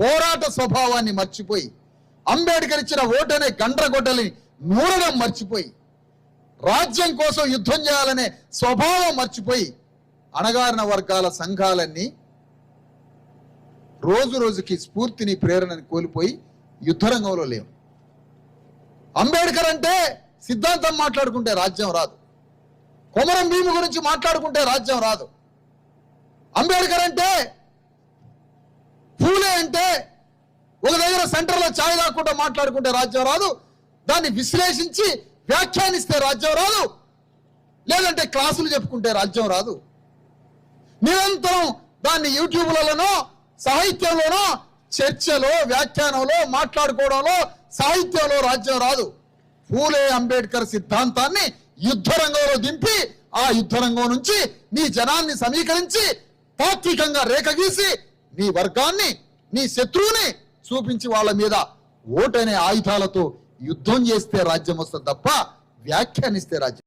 పోరాట స్వభావాన్ని మర్చిపోయి అంబేద్కర్ ఇచ్చిన ఓటనే గండ్రగొడ్డలి నూరడం మర్చిపోయి రాజ్యం కోసం యుద్ధం చేయాలనే స్వభావం మర్చిపోయి అణగారిన వర్గాల సంఘాలన్నీ రోజు రోజుకి స్ఫూర్తిని ప్రేరణని కోల్పోయి యుద్ధరంగంలో లేవు. అంబేద్కర్ అంటే సిద్ధాంతం మాట్లాడుకుంటే రాజ్యం రాదు. కొమరం భీము గురించి మాట్లాడుకుంటే రాజ్యం రాదు. అంబేద్కర్ అంటే అంటే ఒక దగ్గర సెంటర్లో ఛాయ్ తాకుండా మాట్లాడుకుంటే రాజ్యం రాదు. దాన్ని విశ్లేషించి వ్యాఖ్యానిస్తే రాజ్యం రాదు. లేదంటే క్లాసులు చెప్పుకుంటే రాజ్యం రాదు. నిరంతరం దాన్ని యూట్యూబ్లలోనో సాహిత్యంలోనో చర్చలో వ్యాఖ్యానంలో మాట్లాడుకోవడంలో సాహిత్యంలో రాజ్యం రాదు. పూలే అంబేద్కర్ సిద్ధాంతాన్ని యుద్ధ రంగంలో దింపి ఆ యుద్ధ రంగం నుంచి నీ జనాన్ని సమీకరించి తాత్వికంగా రేఖగీసి నీ వర్గాన్ని నీ శత్రువుని చూపించి వాళ్ళ మీద ఓటనే ఆయుధాలతో యుద్ధం చేస్తే రాజ్యం వస్తుంది తప్ప వ్యాఖ్యానిస్తే రాజ్యం